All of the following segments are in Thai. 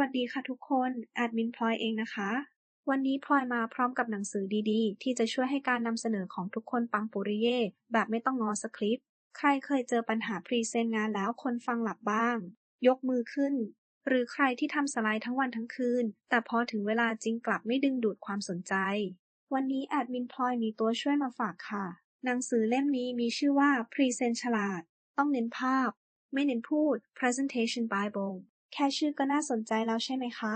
วัสดีค่ะทุกคน แอดมินพลอยเองนะคะ วันนี้พลอยมาพร้อมกับหนังสือดีๆ ที่จะช่วยให้การนำเสนอของทุกคนปังปุริเย่แบบไม่ต้องงอสคริปต์ ใครเคยเจอปัญหาพรีเซนต์งานแล้วคนฟังหลับบ้าง ยกมือขึ้น หรือใครที่ทำสไลด์ทั้งวันทั้งคืน แต่พอถึงเวลาจริงกลับไม่ดึงดูดความสนใจ วันนี้แอดมินพลอยมีตัวช่วยมาฝากค่ะ หนังสือเล่มนี้มีชื่อว่า Present ฉลาด ต้องเน้นภาพ ไม่เน้นพูด Presentation Bible แค่ชื่อก็น่าสนใจแล้วใช่ไหมคะ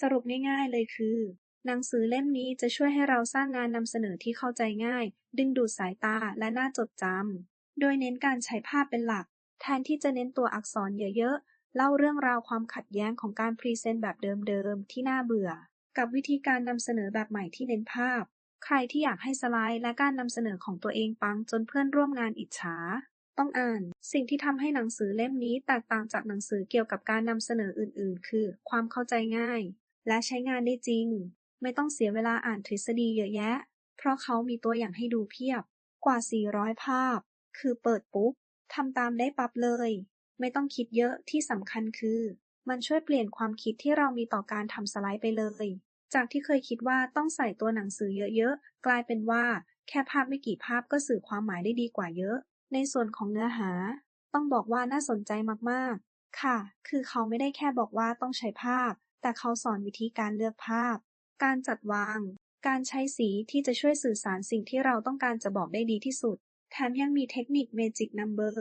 สรุปง่ายๆเลยคือ หนังสือเล่มนี้จะช่วยให้เราสร้างงานนำเสนอที่เข้าใจง่าย ดึงดูดสายตาและน่าจดจำ โดยเน้นการใช้ภาพเป็นหลัก แทนที่จะเน้นตัวอักษรเยอะๆ เล่าเรื่องราวความขัดแย้งของการพรีเซนต์แบบเดิมๆ ที่น่าเบื่อ กับวิธีการนำเสนอแบบใหม่ที่เน้นภาพ ใครที่อยากให้สไลด์และการนำเสนอของตัวเองปังจนเพื่อนร่วมงานอิจฉา ต้องอ่าน สิ่งที่ทำให้หนังสือเล่มนี้แตกต่างจากหนังสือเกี่ยวกับการนำเสนออื่น ๆ คือ ความเข้าใจง่าย และใช้งานได้จริง ไม่ต้องเสียเวลาอ่านทฤษฎีเยอะแยะ เพราะเขามีตัวอย่างให้ดูเพียบ กว่า 400 ภาพ คือเปิดปุ๊บทำตามได้ปั๊บเลย ไม่ต้องคิดเยอะที่สำคัญคือ มันช่วยเปลี่ยนความคิดที่เรามีต่อการทำสไลด์ไปเลย จากที่เคยคิดว่าต้องใส่ตัวหนังสือเยอะ ๆ กลายเป็นว่า แค่ภาพไม่กี่ภาพก็สื่อความหมายได้ดีกว่าเยอะ ในส่วนของเนื้อหา ต้องบอกว่าน่าสนใจมากๆ ค่ะ คือเขาไม่ได้แค่บอกว่าต้องใช้ภาพ แต่เขาสอนวิธีการเลือกภาพ การจัดวาง การใช้สีที่จะช่วยสื่อสารสิ่งที่เราต้องการจะบอกได้ดีที่สุด แถมยังมีเทคนิค Magic Number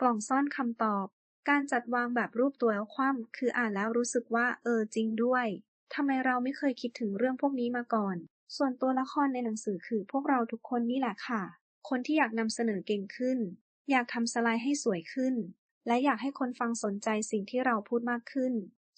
กล่องซ่อนคำตอบ การจัดวางแบบรูปตัวแล้วคว่ำคืออ่านแล้วรู้สึกว่าเออจริงด้วยทำไมเราไม่เคยคิดถึงเรื่องพวกนี้มาก่อน ส่วนตัวละครในหนังสือคือพวกเราทุกคนนี่แหละค่ะ คนที่อยากนำเสนอเก่งขึ้น อยากทำสไลด์ให้สวยขึ้น และอยากให้คนฟังสนใจสิ่งที่เราพูดมากขึ้น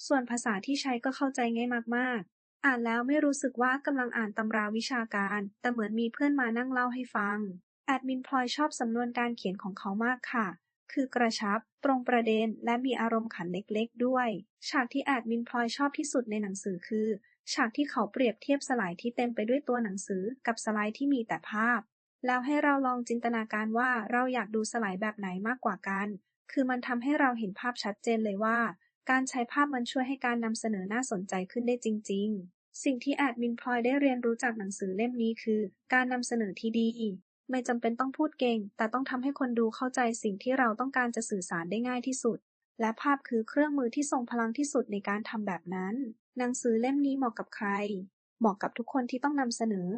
ส่วนภาษาที่ใช้ก็เข้าใจง่ายมากๆ อ่านแล้วไม่รู้สึกว่ากำลังอ่านตำราวิชาการ แต่เหมือนมีเพื่อนมานั่งเล่าให้ฟัง แอดมินพลอยชอบสำนวนการเขียนของเขามากค่ะ คือกระชับ ตรงประเด็น และมีอารมณ์ขันเล็กๆ ด้วย ฉากที่แอดมินพลอยชอบที่สุดในหนังสือคือ ฉากที่เขาเปรียบเทียบสไลด์ที่เต็มไปด้วยตัวหนังสือกับสไลด์ที่มีแต่ภาพ แล้วให้เราลองจินตนาการว่าเราอยากดูสไลด์แบบไหนมากกว่ากัน คือมันทำให้เราเห็นภาพชัดเจนเลยว่า การใช้ภาพมันช่วยให้การนำเสนอน่าสนใจขึ้นได้จริง ๆ สิ่งที่แอดมินพลอยได้เรียนรู้จากหนังสือเล่มนี้คือ การนำเสนอที่ดี ไม่จำเป็นต้องพูดเก่ง แต่ต้องทำให้คนดูเข้าใจสิ่งที่เราต้องการจะสื่อสารได้ง่ายที่สุด และภาพคือเครื่องมือที่ทรงพลังที่สุดในการทำแบบนั้น หนังสือเล่มนี้เหมาะกับใคร เหมาะกับทุกคนที่ต้องนำเสนอ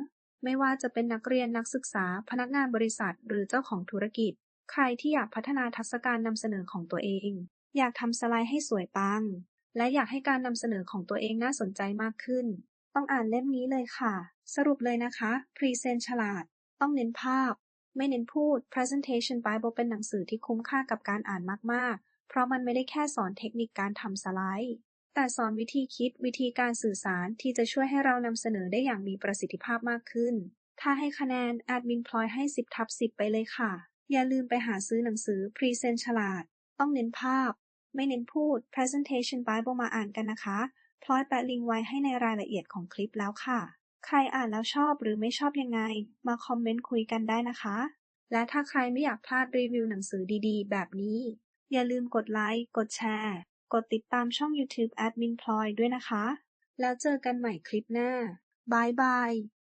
ไม่ว่าจะเป็นนักเรียนนักศึกษา พนักงานบริษัท หรือเจ้าของธุรกิจ ใครที่อยากพัฒนาทักษะการนำเสนอของตัวเอง อยากทำสไลด์ให้สวยปัง และอยากให้การนำเสนอของตัวเองน่าสนใจมากขึ้น ต้องอ่านเล่มนี้เลยค่ะ สรุปเลยนะคะ Present ฉลาด ต้องเน้นภาพ ไม่เน้นพูด Presentation Bible เป็นหนังสือที่คุ้มค่ากับการอ่านมากๆ เพราะมันไม่ได้แค่สอนเทคนิคการทำสไลด์ แต่สอนวิธีคิดวิธีการสื่อสารที่จะช่วยให้เรานำเสนอได้อย่างมีประสิทธิภาพมากขึ้น ถ้าให้คะแนนแอดมินพลอยให้ 10ทับ10 ไปเลยค่ะ อย่าลืมไปหาซื้อหนังสือ Present ฉลาด ต้องเน้นภาพ ไม่เน้นพูด Presentation Bible มาอ่านกันนะคะ พลอยแปะลิงก์ไว้ให้ในรายละเอียดของคลิปแล้วค่ะ ใครอ่านแล้วชอบหรือไม่ชอบยังไง มาคอมเมนต์คุยกันได้นะคะ และถ้าใครไม่อยากพลาดรีวิวหนังสือดีๆ แบบนี้ อย่าลืมกดไลค์ กดแชร์ กดติดตามช่อง YouTube Admin พลอยด้วยนะคะ แล้วเจอกันใหม่คลิปหน้าบายบาย